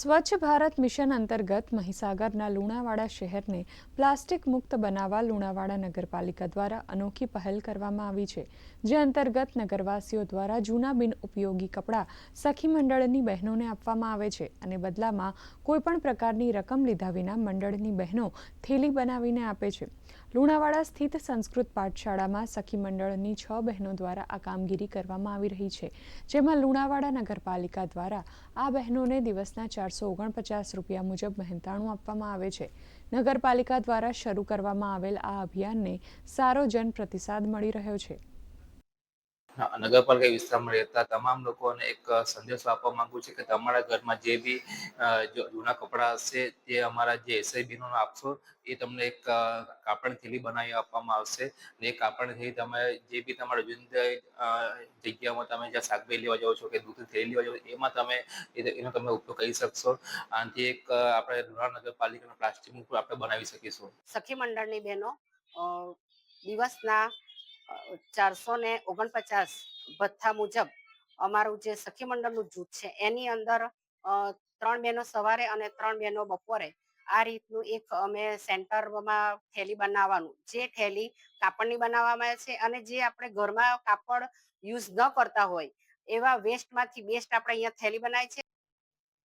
સ્વચ્છ ભારત મિશન અંતર્ગત મહીસાગરના લુણાવાડા શહેરને પ્લાસ્ટિક મુક્ત બનાવવા લુણાવાડા નગરપાલિકા દ્વારા અનોખી પહેલ કરવામાં આવી છે, જે અંતર્ગત નગરવાસીઓ દ્વારા જૂના બિન ઉપયોગી કપડાં સખી મંડળની બહેનોને આપવામાં આવે છે અને બદલામાં કોઈપણ પ્રકારની રકમ લીધા વિના મંડળની બહેનો થેલી બનાવીને આપે છે. લુણાવાડા સ્થિત સંસ્કૃત પાઠશાળામાં સખી મંડળની છ બહેનો દ્વારા આ કામગીરી કરવામાં આવી રહી છે. જેમાં લુણાવાડા નગરપાલિકા દ્વારા આ બહેનોને દિવસના ચારસો ઓગણપચાસ રૂપિયા મુજબ મહેનતાણું આપવામાં આવે છે. નગરપાલિકા દ્વારા શરૂ કરવામાં આવેલ આ અભિયાનને સારો જન પ્રતિસાદ મળી રહ્યો છે. નગરપાલિકા વિસ્તારમાં રહેતા તમામ લોકોને એક સંદેશો આપવા માંગુ છું કે તમારા ઘરમાં જે બી જૂના કપડાં હશે, તે અમારા જે એસઆઈ બહેનોને આપશો, એ તમને એક કાપડ થેલી બનાવી આપવામાં આવશે. અને એ કાપડ થેલી તમે જે બી તમારા જુદી જગ્યામાં તમે જ્યાં શાકભાજી લેવા જાઓ છો કે દૂધની થેલી લેવા જાઓ એમાં તમે એનો તમે ઉપયોગ કરી શકશો. આનાથી એક આપણે લુણાવાડા નગરપાલિકાનું પ્લાસ્ટિક આપણે બનાવી શકીશું. સખી મંડળની બહેનો દિવસના ચારસો ને ઓગણપચાસ ભથ્થા મુજબ અમારું જે સખી મંડળનું જૂથ છે, એની અંદર ત્રણ બહેનો સવારે અને ત્રણ બહેનો બપોરે. આ રીતનું એક અમે સેન્ટરમાં થેલી બનાવવાનું. જે થેલી કાપડની બનાવવામાં આવે છે અને જે આપણે ઘરમાં કાપડ યુઝ ન કરતા હોય, એવા વેસ્ટમાંથી બેસ્ટ આપણે અહીંયા થેલી બનાવી છે.